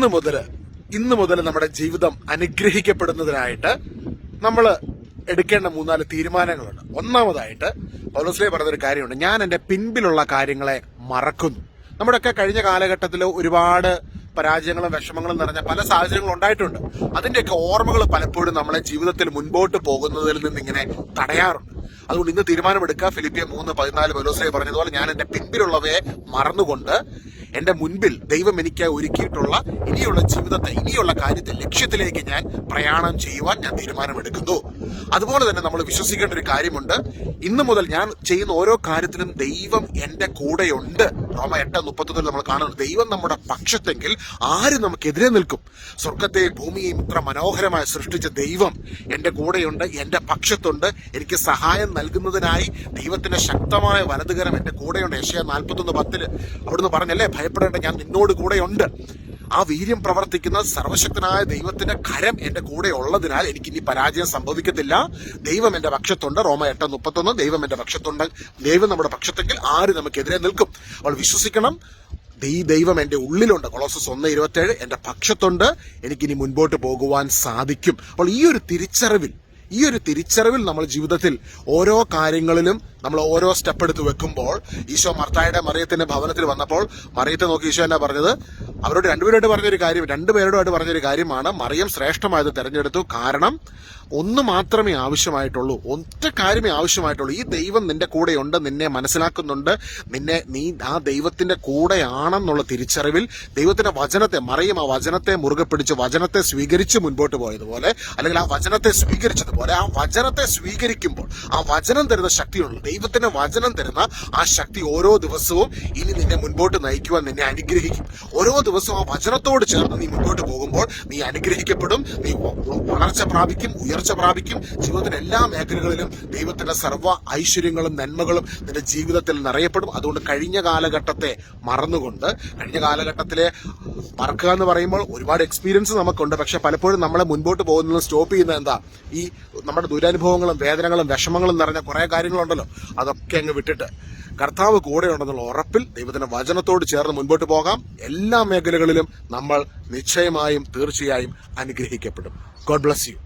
ഇന്ന് മുതൽ ഇന്ന് മുതൽ നമ്മുടെ ജീവിതം അനുഗ്രഹിക്കപ്പെടുന്നതിനായിട്ട് നമ്മൾ എടുക്കേണ്ട മൂന്നാൽ തീരുമാനങ്ങളുണ്ട്. ഒന്നാമതായിട്ട് പൗലോസ്ലേ പറഞ്ഞൊരു കാര്യമുണ്ട്. ഞാൻ എന്റെ പിൻപിലുള്ള കാര്യങ്ങളെ മറക്കുന്നു. നമ്മുടെയൊക്കെ കഴിഞ്ഞ കാലഘട്ടത്തിൽ ഒരുപാട് പരാജയങ്ങളും വിഷമങ്ങളും നിറഞ്ഞ പല സാഹചര്യങ്ങളും ഉണ്ടായിട്ടുണ്ട്. അതിന്റെയൊക്കെ ഓർമ്മകൾ പലപ്പോഴും നമ്മളെ ജീവിതത്തിൽ മുൻപോട്ട് പോകുന്നതിൽ നിന്ന് ഇങ്ങനെ തടയാറുണ്ട്. അതുകൊണ്ട് ഇന്ന് തീരുമാനമെടുക്കുക. ഫിലിപ്പിയ മൂന്ന് പതിനാല് പൗലോസ്ലേ പറഞ്ഞതുപോലെ ഞാൻ എന്റെ പിൻപിലുള്ളവയെ മറന്നുകൊണ്ട് എന്റെ മുൻപിൽ ദൈവം എനിക്ക് ഒരുക്കിയിട്ടുള്ള ഇനിയുള്ള ജീവിതത്തെ ഇനിയുള്ള കാര്യത്തെ ലക്ഷ്യത്തിലേക്ക് ഞാൻ പ്രയാണം ചെയ്യുവാൻ ഞാൻ തീരുമാനമെടുക്കുന്നു. അതുപോലെ തന്നെ നമ്മൾ വിശ്വസിക്കേണ്ട ഒരു കാര്യമുണ്ട്. ഇന്നു മുതൽ ഞാൻ ചെയ്യുന്ന ഓരോ കാര്യത്തിലും ദൈവം എന്റെ കൂടെയുണ്ട്. റോമ എട്ട് മുപ്പത്തൊന്നിൽ നമ്മൾ കാണുന്നത് ദൈവം നമ്മുടെ പക്ഷത്തെങ്കിൽ ആര് നമുക്കെതിരെ നിൽക്കും? സ്വർഗത്തെയും ഭൂമിയെയും ഇത്ര മനോഹരമായി സൃഷ്ടിച്ച ദൈവം എന്റെ കൂടെയുണ്ട് എന്റെ പക്ഷത്തുണ്ട് എനിക്ക് സഹായം നൽകുന്നതിനായി ദൈവത്തിന്റെ ശക്തമായ വലതുകരം എന്റെ കൂടെയുണ്ട്. ഏഷ്യ നാൽപ്പത്തൊന്ന് പത്തിൽ അവിടുന്ന് പറഞ്ഞല്ലേ ഭയപ്പെടേണ്ട ഞാൻ നിന്നോട് കൂടെയുണ്ട്. ആ വീര്യം പ്രവർത്തിക്കുന്ന സർവശക്തനായ ദൈവത്തിന്റെ കരം എന്റെ കൂടെ ഉള്ളതിനാൽ എനിക്ക് ഇനി പരാജയം സംഭവിക്കത്തില്ല. ദൈവം എന്റെ പക്ഷത്തുണ്ട്. റോമ എട്ട് മുപ്പത്തൊന്ന്. ദൈവം എന്റെ പക്ഷത്തുണ്ട്. ദൈവം നമ്മുടെ പക്ഷത്തെങ്കിൽ ആര് നമുക്കെതിരെ നിൽക്കും? അവൾ വിശ്വസിക്കണം. ഈ ദൈവം എന്റെ ഉള്ളിലുണ്ട്. കൊളോസസ് ഒന്ന് ഇരുപത്തേഴ്. എന്റെ പക്ഷത്തുണ്ട്. എനിക്കിനി മുൻപോട്ട് പോകുവാൻ സാധിക്കും. അപ്പോൾ ഈ ഒരു തിരിച്ചറിവിൽ ഈ ഒരു തിരിച്ചറിവിൽ നമ്മൾ ജീവിതത്തിൽ ഓരോ കാര്യങ്ങളിലും നമ്മൾ ഓരോ സ്റ്റെപ്പ് എടുത്ത് വെക്കുമ്പോൾ ഈശോ മർത്തായുടെ മറിയത്തിന്റെ ഭവനത്തിൽ വന്നപ്പോൾ മറിയത്തെ നോക്കി ഈശോ എന്നാ പറഞ്ഞത്? അവരോട് രണ്ടുപേരോട് പറഞ്ഞൊരു കാര്യം രണ്ടുപേരോടായിട്ട് പറഞ്ഞൊരു കാര്യമാണ്. മറിയം ശ്രേഷ്ഠമായത് തെരഞ്ഞെടുത്തു. കാരണം ഒന്ന് മാത്രമേ ആവശ്യമായിട്ടുള്ളൂ. ഒറ്റ കാര്യമേ ആവശ്യമായിട്ടുള്ളൂ. ഈ ദൈവം നിന്റെ കൂടെയുണ്ട് നിന്നെ മനസ്സിലാക്കുന്നുണ്ട്. നിന്നെ നീ ആ ദൈവത്തിന്റെ കൂടെയാണെന്നുള്ള തിരിച്ചറിവിൽ ദൈവത്തിന്റെ വചനത്തെ മറിയും ആ വചനത്തെ മുറുകെ പിടിച്ച് വചനത്തെ സ്വീകരിച്ച് മുൻപോട്ട് പോയതുപോലെ അല്ലെങ്കിൽ ആ വചനത്തെ സ്വീകരിച്ചതുപോലെ ആ വചനത്തെ സ്വീകരിക്കുമ്പോൾ ആ വചനം തരുന്ന ശക്തിയുള്ളൂ ദൈവത്തിന്റെ വചനം തരുന്ന ആ ശക്തി ഓരോ ദിവസവും ഇനി നിന്നെ മുൻപോട്ട് നയിക്കുവാൻ നിന്നെ അനുഗ്രഹിക്കും. ഓരോ ദിവസവും വചനത്തോട് ചേർന്ന് നീ മുന്നോട്ട് പോകുമ്പോൾ നീ അനുഗ്രഹിക്കപ്പെടും നീ വളർച്ച പ്രാപിക്കും ഉയർച്ച പ്രാപിക്കും. ജീവിതത്തിന്റെ എല്ലാ മേഖലകളിലും ദൈവത്തിന്റെ സർവ ഐശ്വര്യങ്ങളും നന്മകളും നിന്റെ ജീവിതത്തിൽ നിറയപ്പെടും. അതുകൊണ്ട് കഴിഞ്ഞ കാലഘട്ടത്തെ മറന്നുകൊണ്ട് കഴിഞ്ഞ കാലഘട്ടത്തിലെ മറക്കുക എന്ന് പറയുമ്പോൾ ഒരുപാട് എക്സ്പീരിയൻസ് നമുക്കുണ്ട്. പക്ഷെ പലപ്പോഴും നമ്മളെ മുൻപോട്ട് പോകുന്നത് സ്റ്റോപ്പ് ചെയ്യുന്നത് എന്താ? ഈ നമ്മുടെ ദുരനുഭവങ്ങളും വേദനകളും വിഷമങ്ങളും നിറഞ്ഞ കുറെ കാര്യങ്ങളുണ്ടല്ലോ. അതൊക്കെ അങ്ങ് വിട്ടിട്ട് കർത്താവ് കൂടെ ഉണ്ടെന്നുള്ള ഉറപ്പിൽ ദൈവത്തിന്റെ വചനത്തോട് ചേർന്ന് മുൻപോട്ട് പോകാം. എല്ലാ മേഖലകളിലും നമ്മൾ നിശ്ചയമായും തീർച്ചയായും അനുഗ്രഹിക്കപ്പെടും. God bless you